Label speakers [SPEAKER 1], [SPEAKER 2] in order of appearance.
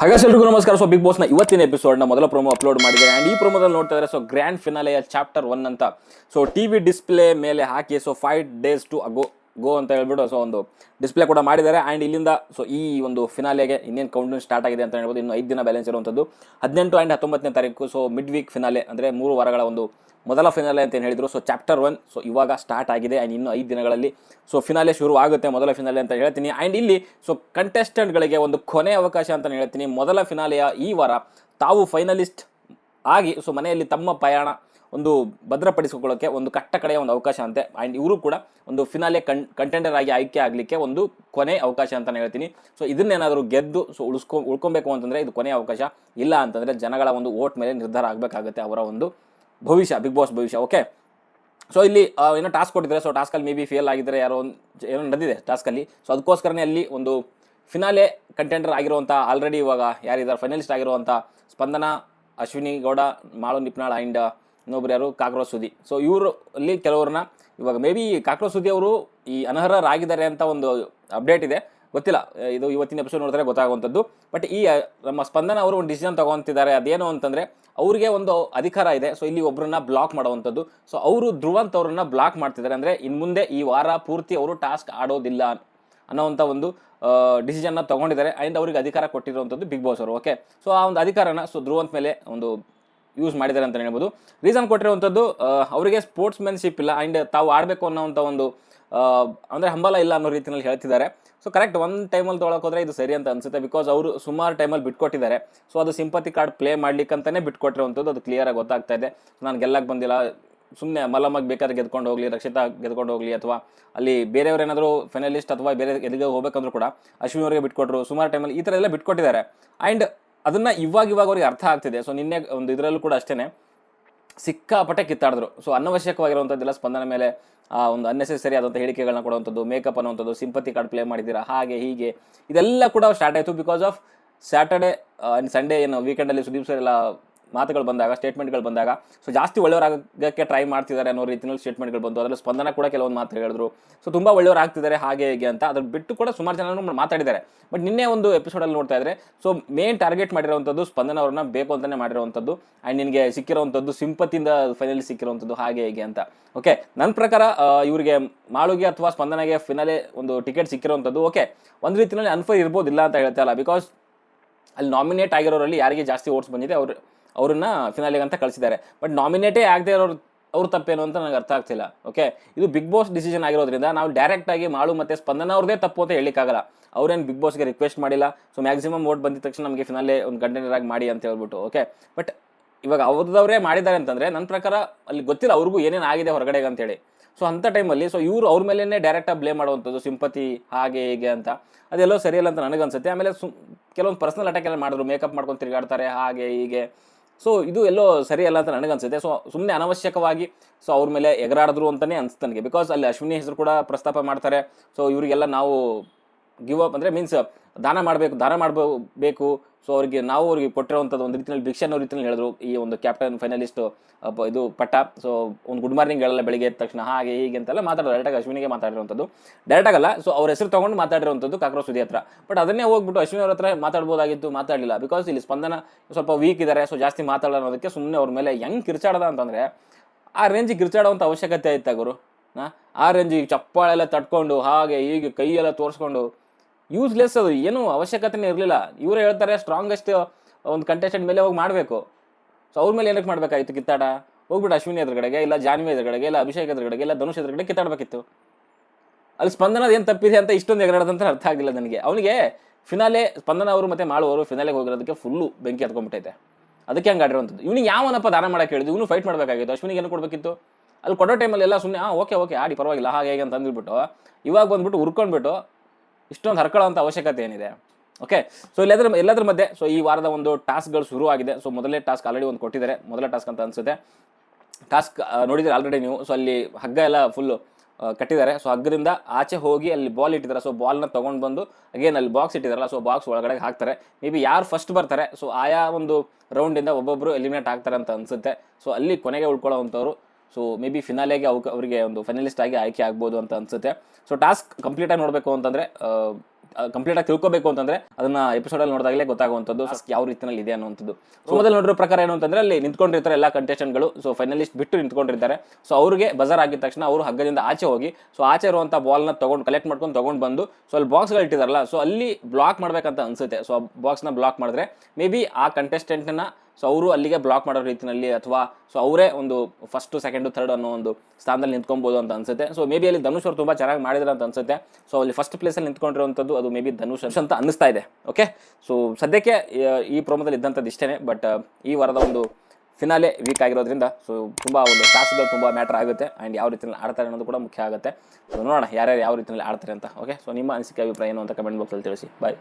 [SPEAKER 1] ಹಾಗಾದ್ರೆ ಎಲ್ರಿಗೂ ನಮಸ್ಕಾರ. ಸೊ ಬಿಗ್ ಬಾಸ್ನ ಇವತ್ತಿನ ಎಪಿಸೋಡ್ನ ಮೊದಲ ಪ್ರೊಮೋ ಅಪ್ಲೋಡ್ ಮಾಡಿದೆ ಆ್ಯಂಡ್ ಈ ಪ್ರೊಮೋದಲ್ಲಿ ನೋಡ್ತಾ ಇದ್ದಾರೆ ಸೊ ಗ್ರ್ಯಾಂಡ್ ಫಿನಾಲೆಯ ಚಾಪ್ಟರ್ ಒನ್ ಅಂತ. ಸೊ ಟಿ ವಿ ಡಿಸ್ಪ್ಲೇ ಮೇಲೆ ಹಾಕಿ so five days to ago go ಅಂತ ಹೇಳ್ಬಿಟ್ಟು ಸೊ ಒಂದು ಡಿಸ್ಪ್ಲೇ ಕೂಡ ಮಾಡಿದ್ದಾರೆ. ಆ್ಯಂಡ್ ಇಲ್ಲಿಂದ ಸೊ ಈ ಒಂದು ಫಿನಾಲೆಗೆ ಇನ್ನೇನು ಕೌಂಟ್ ಸ್ಟಾರ್ಟ್ ಆಗಿದೆ ಅಂತ ಹೇಳ್ಬೋದು. ಇನ್ನು ಐದು ದಿನ ಬ್ಯಾಲೆನ್ಸ್ ಇರುವಂಥದ್ದು ಹದಿನೆಂಟು ಆ್ಯಂಡ್ ಹತ್ತೊಂಬತ್ತನೇ ತಾರೀಕು ಸೊ ಮಿಡ್ ವೀಕ್ ಫಿನಾಲೆ ಅಂದರೆ ಮೂರು ವಾರಗಳ ಒಂದು ಮೊದಲ ಫಿನಾಲೆ ಅಂತ ಏನು ಹೇಳಿದ್ರು. ಸೊ ಚಾಪ್ಟರ್ ಒನ್ ಸೊ ಇವಾಗ ಸ್ಟಾರ್ಟ್ ಆಗಿದೆ. ಆ್ಯಂಡ್ ಇನ್ನು ಐದು ದಿನಗಳಲ್ಲಿ ಸೊ ಫಿನಾಲೆ ಶುರು ಆಗುತ್ತೆ ಮೊದಲ ಫಿನಾಲೆ ಅಂತ ಹೇಳ್ತೀನಿ. ಆ್ಯಂಡ್ ಇಲ್ಲಿ ಸೊ ಕಂಟೆಸ್ಟೆಂಟ್ಗಳಿಗೆ ಒಂದು ಕೊನೆ ಅವಕಾಶ ಅಂತ ಹೇಳ್ತೀನಿ. ಮೊದಲ ಫಿನಾಲೆಯ ಈ ವಾರ ತಾವು ಫೈನಲಿಸ್ಟ್ ಆಗಿ ಸೊ ಮನೆಯಲ್ಲಿ ತಮ್ಮ ಪ್ರಯಾಣ ಒಂದು ಭದ್ರಪಡಿಸಿಕೊಳ್ಳೋಕ್ಕೆ ಒಂದು ಕಟ್ಟ ಕಡೆಯ ಒಂದು ಅವಕಾಶ ಅಂತೆ. ಆ್ಯಂಡ್ ಇವರು ಕೂಡ ಒಂದು ಫಿನಾಲೆ ಕನ್ ಕಂಟೆಂಡರ್ ಆಗಿ ಆಯ್ಕೆ ಆಗಲಿಕ್ಕೆ ಒಂದು ಕೊನೆ ಅವಕಾಶ ಅಂತಲೇ ಹೇಳ್ತೀನಿ. ಸೊ ಇದನ್ನೇನಾದರೂ ಗೆದ್ದು ಸೊ ಉಳಿಸ್ಕೊ ಉಳ್ಕೊಬೇಕು ಅಂತಂದರೆ ಇದು ಕೊನೆಯ ಅವಕಾಶ. ಇಲ್ಲ ಅಂತಂದರೆ ಜನಗಳ ಒಂದು ಓಟ್ ಮೇಲೆ ನಿರ್ಧಾರ ಆಗಬೇಕಾಗುತ್ತೆ ಅವರ ಒಂದು ಭವಿಷ್ಯ ಬಿಗ್ ಬಾಸ್ ಭವಿಷ್ಯ ಓಕೆ ಸೊ ಇಲ್ಲಿ ಏನೋ ಟಾಸ್ಕ್ ಕೊಟ್ಟಿದ್ದಾರೆ. ಸೊ ಟಾಸ್ಕಲ್ಲಿ ಮೇ ಬಿ ಫೇಲ್ ಆಗಿದ್ದರೆ ಯಾರೋ ಒಂದು ಏನೋ ನಡೆದಿದೆ ಟಾಸ್ಕಲ್ಲಿ ಸೊ ಅದಕ್ಕೋಸ್ಕರನೇ ಅಲ್ಲಿ ಒಂದು ಫಿನಾಲೆ ಕಂಟೆಂಡರ್ ಆಗಿರುವಂಥ ಆಲ್ರೆಡಿ ಇವಾಗ ಯಾರಿದ್ದಾರೆ? ಫೈನಲಿಸ್ಟ್ ಆಗಿರುವಂಥ ಸ್ಪಂದನ, ಅಶ್ವಿನಿ ಗೌಡ, ಮಾಳು ನಿಪ್ನಾಳ್ ಆ್ಯಂಡ್ ಇನ್ನೊಬ್ರು ಯಾರು ಕಾಕ್ರೋಚ್ ಸುದಿ ಸೊ ಇವರು ಅಲ್ಲಿ ಕೆಲವ್ರನ್ನ ಇವಾಗ ಮೇ ಬಿ ಕಾಕ್ರೋಚ್ ಸುದಿ ಅವರು ಈ ಅನರ್ಹರಾಗಿದ್ದಾರೆ ಅಂತ ಒಂದು ಅಪ್ಡೇಟ್ ಇದೆ. ಗೊತ್ತಿಲ್ಲ. ಇದು ಇವತ್ತಿನ ಎಪಿಸೋಡ್ ನೋಡಿದ್ರೆ ಗೊತ್ತಾಗುವಂಥದ್ದು. ಬಟ್ ಈ ನಮ್ಮ ಸ್ಪಂದನ ಅವರು ಒಂದು ಡಿಸಿಷನ್ ತಗೊಂತಿದ್ದಾರೆ. ಅದೇನು ಅಂತಂದರೆ ಅವ್ರಿಗೆ ಒಂದು ಅಧಿಕಾರ ಇದೆ. ಸೊ ಇಲ್ಲಿ ಒಬ್ಬರನ್ನ ಬ್ಲಾಕ್ ಮಾಡುವಂಥದ್ದು. ಸೊ ಅವರು ಧ್ರುವಂತ್ ಅವ್ರನ್ನ ಬ್ಲಾಕ್ ಮಾಡ್ತಿದ್ದಾರೆ. ಅಂದರೆ ಇನ್ನು ಮುಂದೆ ಈ ವಾರ ಪೂರ್ತಿ ಅವರು ಟಾಸ್ಕ್ ಆಡೋದಿಲ್ಲ ಅನ್ನೋವಂಥ ಒಂದು ಡಿಸಿಷನ್ನ ತಗೊಂಡಿದ್ದಾರೆ. ಆ್ಯಂಡ್ ಅವ್ರಿಗೆ ಅಧಿಕಾರ ಕೊಟ್ಟಿರುವಂಥದ್ದು ಬಿಗ್ ಬಾಸ್ ಅವರು. ಓಕೆ ಸೊ ಆ ಒಂದು ಅಧಿಕಾರನ ಸೊ ಧ್ರುವಂತ ಮೇಲೆ ಒಂದು ಯೂಸ್ ಮಾಡಿದ್ದಾರೆ ಅಂತ ಹೇಳ್ಬೋದು. ರೀಸನ್ ಕೊಟ್ಟಿರುವಂಥದ್ದು ಅವರಿಗೆ ಸ್ಪೋರ್ಟ್ಸ್ ಮೆನ್ಶಿಪ್ ಇಲ್ಲ ಆ್ಯಂಡ್ ತಾವು ಆಡಬೇಕು ಅನ್ನೋವಂಥ ಒಂದು ಅಂದರೆ ಹಂಬಲ ಇಲ್ಲ ಅನ್ನೋ ರೀತಿಯಲ್ಲಿ ಹೇಳ್ತಿದ್ದಾರೆ. ಸೊ ಕರೆಕ್ಟ್ ಒಂದು ಟೈಮಲ್ಲಿ ತೊಗೊಳಕ್ಕೆ ಹೋದರೆ ಇದು ಸರಿ ಅಂತ ಅನ್ಸುತ್ತೆ ಬಿಕಾಸ್ ಅವರು ಸುಮಾರು ಟೈಮಲ್ಲಿ ಬಿಟ್ಕೊಟ್ಟಿದ್ದಾರೆ. ಸೊ ಅದು ಸಿಂಪತಿ ಕಾರ್ಡ್ ಪ್ಲೇ ಮಾಡ್ಲಿಕ್ಕಂತಲೇ ಬಿಟ್ಕೊಟ್ಟಿರುವಂಥದ್ದು, ಅದು ಕ್ಲಿಯರಾಗಿ ಗೊತ್ತಾಗ್ತಾ ಇದೆ. ನಾನು ಗೆಲ್ಲಕ್ಕೆ ಬಂದಿಲ್ಲ ಸುಮ್ಮನೆ ಮಲಮಾಗಿ ಬೇಕಾದ್ರೆ ಗೆದ್ಕೊಂಡು ಹೋಗಲಿ, ರಕ್ಷಿತಾ ಗೆದ್ಕೊಂಡು ಹೋಗಲಿ, ಅಥವಾ ಅಲ್ಲಿ ಬೇರೆಯವ್ರು ಏನಾದರೂ ಫೈನಲಿಸ್ಟ್ ಅಥವಾ ಬೇರೆ ಎಲ್ಲಿಗೆ ಹೋಗಬೇಕಂದ್ರೂ ಕೂಡ ಅಶ್ವಿನಿ ಅವರಿಗೆ ಬಿಟ್ಕೊಟ್ರು, ಸುಮಾರು ಟೈಮಲ್ಲಿ ಈ ಥರ ಎಲ್ಲ ಬಿಟ್ಕೊಟ್ಟಿದ್ದಾರೆ. ಆ್ಯಂಡ್ ಅದನ್ನು ಇವಾಗ ಇವಾಗ ಅವ್ರಿಗೆ ಅರ್ಥ ಆಗ್ತಿದೆ. ಸೊ ನಿನ್ನೆ ಒಂದು ಇದರಲ್ಲೂ ಕೂಡ ಅಷ್ಟೇ ಸಿಕ್ಕಾಪಟ್ಟೆ ಕಿತ್ತಾಡಿದ್ರು. ಸೊ ಅನವಶ್ಯಕವಾಗಿರುವಂಥದ್ದೆಲ್ಲ ಸ್ಪಂದನ ಮೇಲೆ, ಆ, ಒಂದು ಅನ್ನೆಸೆಸರಿ ಆದಂಥ ಹೇಳಿಕೆಗಳನ್ನ ಕೊಡುವಂಥದ್ದು ಮೇಕಪ್ ಅನ್ನುವಂಥದ್ದು ಸಿಂಪತಿ ಕಾರ್ಡ್ ಪ್ಲೇ ಮಾಡಿದ್ದೀರಾ, ಹಾಗೆ, ಹೀಗೆ, ಇದೆಲ್ಲ ಕೂಡ ಸ್ಟಾರ್ಟ್ ಆಯಿತು because of Saturday and Sunday ಏನು ವೀಕೆಂಡಲ್ಲಿ ಸುದೀಪ್ ಸರ್ ಎಲ್ಲ ಮಾತುಗಳು ಬಂದಾಗ ಸ್ಟೇಟ್ಮೆಂಟ್ಗಳು ಬಂದಾಗ ಸೊ ಜಾಸ್ತಿ ಒಳ್ಳೆಯವರಾಗಕ್ಕೆ ಟ್ರೈ ಮಾಡ್ತಿದ್ದಾರೆ ಅನ್ನೋ ರೀತಿಯಲ್ಲಿ ಸ್ಟೇಟ್ಮೆಂಟ್ಗಳು ಬಂತು ಅದರಲ್ಲಿ ಸ್ಪಂದನ ಕೂಡ ಕೆಲವೊಂದು ಮಾತು ಹೇಳಿದ್ರು. ಸೊ ತುಂಬ ಒಳ್ಳೆಯವರಾಗ್ತಿದ್ದಾರೆ ಹಾಗೆ ಹೀಗೆ ಅಂತ, ಅದ್ರ ಬಿಟ್ಟು ಕೂಡ ಸುಮಾರು ಜನ ಮಾತಾಡಿದ್ದಾರೆ. ಬಟ್ ನಿನ್ನೆ ಒಂದು ಎಪಿಸೋಡಲ್ಲಿ ನೋಡ್ತಾ ಇದ್ರೆ ಸೊ ಮೇನ್ ಟಾರ್ಗೆಟ್ ಮಾಡಿರುವಂಥದ್ದು ಸ್ಪಂದನ ಅವ್ರನ್ನ ಬೇಕು ಅಂತಲೇ ಮಾಡಿರುವಂಥದ್ದು ಆ್ಯಂಡ್ ನಿನಗೆ ಸಿಕ್ಕಿರುವಂಥದ್ದು ಸಿಂಪತಿಯಿಂದ ಫೈನಲಿ ಸಿಕ್ಕಿರುವಂಥದ್ದು ಹಾಗೆ ಹೀಗೆ ಅಂತ. ಓಕೆ ನನ್ನ ಪ್ರಕಾರ ಇವರಿಗೆ ಮಾಳುಗೆ ಅಥವಾ ಸ್ಪಂದನಗೆ ಫಿನಾಲೆ ಒಂದು ಟಿಕೆಟ್ ಸಿಕ್ಕಿರುವಂಥದ್ದು ಓಕೆ ಒಂದು ರೀತಿಯಲ್ಲಿ ಅನ್ಫೈರ್ ಇರ್ಬೋದಿಲ್ಲ ಅಂತ ಹೇಳ್ತಾ ಇಲ್ಲ ಬಿಕಾಸ್ ಅಲ್ಲಿ ನಾಮಿನೇಟ್ ಆಗಿರೋರಲ್ಲಿ ಯಾರಿಗೆ ಜಾಸ್ತಿ ಓಟ್ಸ್ ಬಂದಿದೆ, ಅವರು ಅವ್ರನ್ನ ಫಿನಾಲಿಗೆ ಅಂತ ಕಳಿಸಿದ್ದಾರೆ. ಬಟ್ ನಾಮಿನೇಟೇ ಆಗದೆ ಇರೋರು ಅವ್ರ ತಪ್ಪೇನು ಅಂತ ನನಗೆ ಅರ್ಥ ಆಗ್ತಿಲ್ಲ. ಓಕೆ ಇದು ಬಿಗ್ ಬಾಸ್ ಡಿಸಿಷನ್ ಆಗಿರೋದ್ರಿಂದ ನಾವು ಡೈರೆಕ್ಟ್ ಆಗಿ ಮಾಳು ಮತ್ತೆ ಸ್ಪಂದನ ಅವ್ರದೇ ತಪ್ಪು ಅಂತ ಹೇಳಿಕ್ಕಾಗಲ್ಲ ಅವ್ರೇನು ಬಿಗ್ ಬಾಸ್ಗೆ ರಿಕ್ವೆಸ್ಟ್ ಮಾಡಿಲ್ಲ. ಸೊ ಮ್ಯಾಕ್ಸಿಮಮ್ ವೋಟ್ ಬಂದಿದ ತಕ್ಷಣ ನಮಗೆ ಫಿನಾಲೆ ಒಂದು ಕಂಟೆಂಡರ್ ಆಗಿ ಮಾಡಿ ಅಂತ ಹೇಳ್ಬಿಟ್ಟು ಓಕೆ ಬಟ್ ಇವಾಗ ಅವ್ರದವರೇ ಮಾಡಿದ್ದಾರೆ ಅಂತಂದ್ರೆ ನನ್ನ ಪ್ರಕಾರ ಅಲ್ಲಿ ಗೊತ್ತಿಲ್ಲ ಅವ್ರಿಗೂ ಏನೇನು ಆಗಿದೆ ಹೊರಗಡೆಗೆ ಅಂತೇಳಿ ಸೊ ಅಂಥ ಟೈಮಲ್ಲಿ ಸೊ ಇವರು ಅವ್ರ ಮೇಲೇ ಡೈರೆಕ್ಟಾಗಿ ಬ್ಲೇಮ್ ಮಾಡುವಂಥದ್ದು ಸಿಂಪತಿ ಹಾಗೆ ಹೀಗೆ ಅಂತ. ಅದೆಲ್ಲೋ ಸರಿಯಲ್ಲ ಅಂತ ನನಗನ್ಸುತ್ತೆ. ಆಮೇಲೆ ಸು ಕೆಲವೊಂದು ಪರ್ಸನಲ್ ಅಟ್ಯಾಕ್ ಎಲ್ಲ ಮಾಡಿದ್ರು. ಮೇಕಪ್ ಮಾಡ್ಕೊಂಡು ತಿರುಗಾಡ್ತಾರೆ, ಹಾಗೆ ಹೀಗೆ. ಸೊ ಇದು ಎಲ್ಲೋ ಸರಿ ಅಲ್ಲ ಅಂತ ನನಗನ್ಸುತ್ತೆ. ಸೊ ಸುಮ್ಮನೆ ಅನವಶ್ಯಕವಾಗಿ ಸೊ ಅವ್ರ ಮೇಲೆ ಎಗರಾಡಿದ್ರು ಅಂತಲೇ ಅನ್ಸುತ್ತೆ ನನಗೆ. ಬಿಕಾಸ್ ಅಲ್ಲಿ ಅಶ್ವಿನಿ ಹೆಸರು ಕೂಡ ಪ್ರಸ್ತಾಪ ಮಾಡ್ತಾರೆ. ಸೊ ಇವರಿಗೆಲ್ಲ ನಾವು ಗಿವ್ ಅಪ್ ಅಂದರೆ ಮೀನ್ಸ್ ದಾನ ಮಾಡಬೇಕು ದಾನ ಮಾಡಬೇಕು. ಸೊ ಅವರಿಗೆ ನಾವು ಅವ್ರಿಗೆ ಕೊಟ್ಟಿರುವಂಥದ್ದು ಒಂದು ರೀತಿಯಲ್ಲಿ ಭಿಕ್ಷೆ ಅನ್ನೋ ರೀತಿಯಲ್ಲಿ ಹೇಳಿದ್ರು ಈ ಒಂದು ಕ್ಯಾಪ್ಟನ್ ಫೈನಲಿಸ್ಟ್ ಇದು ಪಟ್ಟ. ಸೊ ಒಂದು ಗುಡ್ ಮಾರ್ನಿಂಗ್ ಹೇಳಲ್ಲ ಬೆಳಿಗ್ಗೆ ಎದ್ದ ತಕ್ಷಣ, ಹಾಗೆ ಹೀಗೆ ಅಂತೆಲ್ಲ ಮಾತಾಡೋದು ಡೈರೆಕ್ಟಾಗಿ ಅಶ್ವಿನಿಗೆ ಮಾತಾಡಿರುವಂಥದ್ದು. ಡೈರೆಕ್ಟ್ ಆಗಲ್ಲ ಸೊ ಅವ್ರ ಹೆಸರು ತೊಗೊಂಡು ಮಾತಾಡಿರುವಂಥದ್ದು ಕಾಕ್ರೋ ಸುದಿ ಹತ್ರ. ಬಟ್ ಅದನ್ನೇ ಹೋಗ್ಬಿಟ್ಟು ಅಶ್ವಿನಿ ಅವ್ರ ಹತ್ರ ಮಾತಾಡ್ಬೋದಾಗಿತ್ತು, ಮಾತಾಡಲಿಲ್ಲ. ಬಿಕಾಸ್ ಇಲ್ಲಿ ಸ್ಪಂದನ ಸ್ವಲ್ಪ ವೀಕ್ ಇದ್ದಾರೆ ಸೊ ಜಾಸ್ತಿ ಮಾತಾಡೋಣ ಅನ್ನೋದಕ್ಕೆ ಸುಮ್ಮನೆ ಅವ್ರ ಮೇಲೆ ಹೆಂಗೆ ಕಿರ್ಚಾಡ್ದ ಅಂತಂದರೆ, ಆ ರೇಂಜಿಗೆ ಕಿರ್ಚಾಡುವಂಥ ಅವಶ್ಯಕತೆ ಐತೆ ಗುರು? ಆ ರೇಂಜಿಗೆ ಚಪ್ಪಾಳೆಲ್ಲ ತಟ್ಕೊಂಡು, ಹಾಗೆ ಹೀಗೆ ಕೈಯೆಲ್ಲ ತೋರಿಸ್ಕೊಂಡು ಯೂಸ್ಲೆಸ್ ಅದು, ಏನು ಅವಶ್ಯಕತೆನೇ ಇರಲಿಲ್ಲ. ಇವರು ಹೇಳ್ತಾರೆ ಸ್ಟ್ರಾಂಗೆಸ್ಟ್ ಒಂದು ಕಂಟೆಸ್ಟೆಂಟ್ ಮೇಲೆ ಹೋಗಿ ಮಾಡಬೇಕು. ಸೊ ಅವ್ರ ಮೇಲೆ ಏನಕ್ಕೆ ಮಾಡಬೇಕಾಗಿತ್ತು ಕಿತ್ತಾಟ ಹೋಗ್ಬಿಟ್ಟು ಅಶ್ವಿನಿ ಎದುರುಗಡೆಗೆ, ಇಲ್ಲ ಜಾನ್ವಿ ಎದುರುಗಡೆಗೆ, ಇಲ್ಲ ಅಭಿಷೇಕ್ ಎದುರುಗಡೆಗೆ, ಇಲ್ಲ ಧನುಷ್ ಎದುರುಗಡೆ ಕಿತ್ತಾಡಬೇಕಿತ್ತು. ಅಲ್ಲಿ ಸ್ಪಂದನದ ಏನು ತಪ್ಪಿದೆ ಅಂತ ಇಷ್ಟೊಂದು ಎಗರಾಡೋದಂತ ಅರ್ಥ ಆಗಿಲ್ಲ ನನಗೆ. ಅವನಿಗೆ ಫಿನಾಲೆ ಸ್ಪಂದನ ಅವರು ಮತ್ತೆ ಮಾಡುವವರು ಫಿನಾಲೆಗೆ ಹೋಗಿರೋದಕ್ಕೆ ಫುಲ್ಲು ಬೆಂಕಿ ಹತ್ಕೊಂಡ್ಬಿಟ್ಟೈತೆ. ಅದಕ್ಕೆ ಹಂಗೆ ಆಡಿರುವಂಥದ್ದು ಇವನಿಗೆ ಯಾವನಪ್ಪ ದಾನ ಮಾಡಕ್ಕೆ ಹೇಳಿದ್ವಿ ಇವನು ಫೈಟ್ ಮಾಡಬೇಕಾಗಿತ್ತು. ಅಶ್ವಿನಿಗೆ ಏನು ಕೊಡಬೇಕಿತ್ತು? ಅಲ್ಲಿ ಕೊಡೋ ಟೈಮಲ್ಲಿ ಎಲ್ಲ ಸುಮ್ಮನೆ ಹಾಂ ಓಕೆ ಓಕೆ ಆಡಿ, ಪರವಾಗಿಲ್ಲ, ಹಾಗೆ, ಹೇಗೆ ಅಂತ ಅಂದ್ಬಿಟ್ಟು ಇವಾಗ ಬಂದ್ಬಿಟ್ಟು ಹುರ್ಕೊಂಡ್ಬಿಟ್ಟು ಇಷ್ಟೊಂದು ಹರ್ಕೊಳ್ಳೋಂಥ ಅವಶ್ಯಕತೆ ಏನಿದೆ? ಓಕೆ ಸೊ ಎಲ್ಲದ್ರ ಎಲ್ಲದ್ರ ಮಧ್ಯೆ ಸೊ ಈ ವಾರದ ಒಂದು ಟಾಸ್ಕ್ಗಳು ಶುರು ಆಗಿದೆ. ಸೊ ಮೊದಲೇ ಟಾಸ್ಕ್ ಆಲ್ರೆಡಿ ಒಂದು ಕೊಟ್ಟಿದ್ದಾರೆ. ಮೊದಲ ಟಾಸ್ಕ್ ಅಂತ ಅನಿಸುತ್ತೆ. ಟಾಸ್ಕ್ ನೋಡಿದ್ರೆ ಆಲ್ರೆಡಿ ನೀವು? ಸೊ ಅಲ್ಲಿ ಹಗ್ಗ ಎಲ್ಲ ಫುಲ್ಲು ಕಟ್ಟಿದ್ದಾರೆ. ಸೊ ಹಗ್ಗದಿಂದ ಆಚೆ ಹೋಗಿ ಅಲ್ಲಿ ಬಾಲ್ ಇಟ್ಟಿದ್ದಾರೆ. ಸೊ ಬಾಲ್ನ ತೊಗೊಂಡು ಬಂದು ಅಗೇನ್ ಅಲ್ಲಿ ಬಾಕ್ಸ್ ಇಟ್ಟಿದ್ದಾರಲ್ಲ ಸೊ ಬಾಕ್ಸ್ ಒಳಗಡೆ ಹಾಕ್ತಾರೆ. ಮೇ ಬಿ ಯಾರು ಫಸ್ಟ್ ಬರ್ತಾರೆ? ಸೊ ಆಯಾ ಒಂದು ರೌಂಡಿಂದ ಒಬ್ಬೊಬ್ಬರು ಎಲಿಮಿನೇಟ್ ಆಗ್ತಾರೆ ಅಂತ ಅನಿಸುತ್ತೆ. ಸೊ ಅಲ್ಲಿ ಕೊನೆಗೆ ಉಳ್ಕೊಳ್ಳೋವಂಥವ್ರು ಸೊ ಮೇ ಬಿ ಫಿನಾಲೆಗೆ ಅವ್ಕೆ ಅವರಿಗೆ ಒಂದು ಫೈನಲಿಸ್ಟ್ ಆಗಿ ಆಯ್ಕೆ ಆಗ್ಬೋದು ಅಂತ ಅನ್ಸುತ್ತೆ. ಸೊ ಟಾಸ್ಕ್ ಕಂಪ್ಲೀಟಾಗಿ ನೋಡಬೇಕು ಅಂತಂದರೆ ಕಂಪ್ಲೀಟ್ ಆಗಿ ತಿಳ್ಕೋಬೇಕು ಅಂತಂದ್ರೆ ಅದನ್ನ ಎಪಿಸೋಡ್ ಅಲ್ಲಿ ನೋಡಿದಾಗಲೇ ಗೊತ್ತಾಗುವಂಥದ್ದು. ಟಾಸ್ಕ್ ಯಾವ ರೀತಿಯಲ್ಲಿ ಇದೆ ಅನ್ನುವಂಥದ್ದು. ಸೊ ಮೊದಲು ನೋಡಿರೋ ಪ್ರಕಾರ ಏನು ಅಂತಂದ್ರೆ ಅಲ್ಲಿ ನಿಂತ್ಕೊಂಡಿರ್ತಾರೆ ಎಲ್ಲ ಕಂಟೆಸ್ಟೆಂಟ್ಗಳು ಸೊ ಫೈನಲಿಸ್ಟ್ ಬಿಟ್ಟು ನಿಂತ್ಕೊಂಡಿರ್ತಾರೆ. ಸೊ ಅವರಿಗೆ ಬಜಾರ್ ಆಗಿದ ತಕ್ಷಣ ಅವರು ಹಗ್ಗದಿಂದ ಆಚೆ ಹೋಗಿ ಸೊ ಆಚೆ ಇರುವಂಥ ಬಾಲ್ನ ತಗೊಂಡು ಕಲೆಕ್ಟ್ ಮಾಡ್ಕೊಂಡು ತಗೊಂಡು ಬಂದು ಸೊ ಅಲ್ಲಿ ಬಾಕ್ಸ್ಗಳು ಇಟ್ಟಿದಾರಲ್ಲ ಸೊ ಅಲ್ಲಿ ಬ್ಲಾಕ್ ಮಾಡ್ಬೇಕಂತ ಅನ್ಸುತ್ತೆ. ಸೊ ಆ ಬಾಕ್ಸ್ನ ಬ್ಲಾಕ್ ಮಾಡಿದ್ರೆ ಮೇ ಬಿ ಆ ಕಂಟೆಸ್ಟೆಂಟ್ನ ಸೊ ಅವರು ಅಲ್ಲಿಗೆ ಬ್ಲಾಕ್ ಮಾಡೋ ರೀತಿಯಲ್ಲಿ ಅಥವಾ ಸೊ ಅವರೇ ಒಂದು ಫಸ್ಟು ಸೆಕೆಂಡು ಥರ್ಡ್ ಅನ್ನೋ ಒಂದು ಸ್ಥಾನದಲ್ಲಿ ನಿಂತ್ಕೊಬೋದು ಅಂತ ಅನ್ಸುತ್ತೆ. ಸೊ ಮೇ ಬಿ ಅಲ್ಲಿ ಧನುಷ್ ಅವರು ತುಂಬ ಚೆನ್ನಾಗಿ ಮಾಡಿದ್ರು ಅಂತ ಅನ್ಸುತ್ತೆ. ಸೊ ಅಲ್ಲಿ ಫಸ್ಟ್ ಪ್ಲೇಸಲ್ಲಿ ನಿಂತ್ಕೊಂಡಿರುವಂಥದ್ದು ಅದು ಮೇ ಬಿ ಧನುಷ್ ಅಂತ ಅನ್ನಿಸ್ತಾ ಇದೆ. ಓಕೆ ಸೊ ಸದ್ಯಕ್ಕೆ, ಈ ಪ್ರೋಮೋದಲ್ಲಿ ಇದ್ದಂಥದ್ದು ಇಷ್ಟೇ ಬಟ್ ಈ ವಾರದ ಒಂದು ಫಿನಾಲೆ ವೀಕ್ ಆಗಿರೋದ್ರಿಂದ ಸೊ ತುಂಬ ಒಂದು ಟಾಸ್ಕ್ಗಳು ತುಂಬ ಮ್ಯಾಟರ್ ಆಗುತ್ತೆ. ಆ್ಯಂಡ್ ಯಾವ ರೀತಿಯಲ್ಲಿ ಆಡ್ತಾರೆ ಅನ್ನೋದು ಕೂಡ ಮುಖ್ಯ ಆಗುತ್ತೆ. ಸೊ ನೋಡೋಣ ಯಾರ್ಯಾರು ಯಾವ ರೀತಿಯಲ್ಲಿ ಆಡ್ತಾರೆ ಅಂತ. ಓಕೆ ಸೊ ನಿಮ್ಮ ಅನಿಸಿಕೆ, ಅಭಿಪ್ರಾಯ ಏನು ಅಂತ ಕಮೆಂಟ್ ಬಾಕ್ಸಲ್ಲಿ ತಿಳಿಸಿ. ಬಾಯ್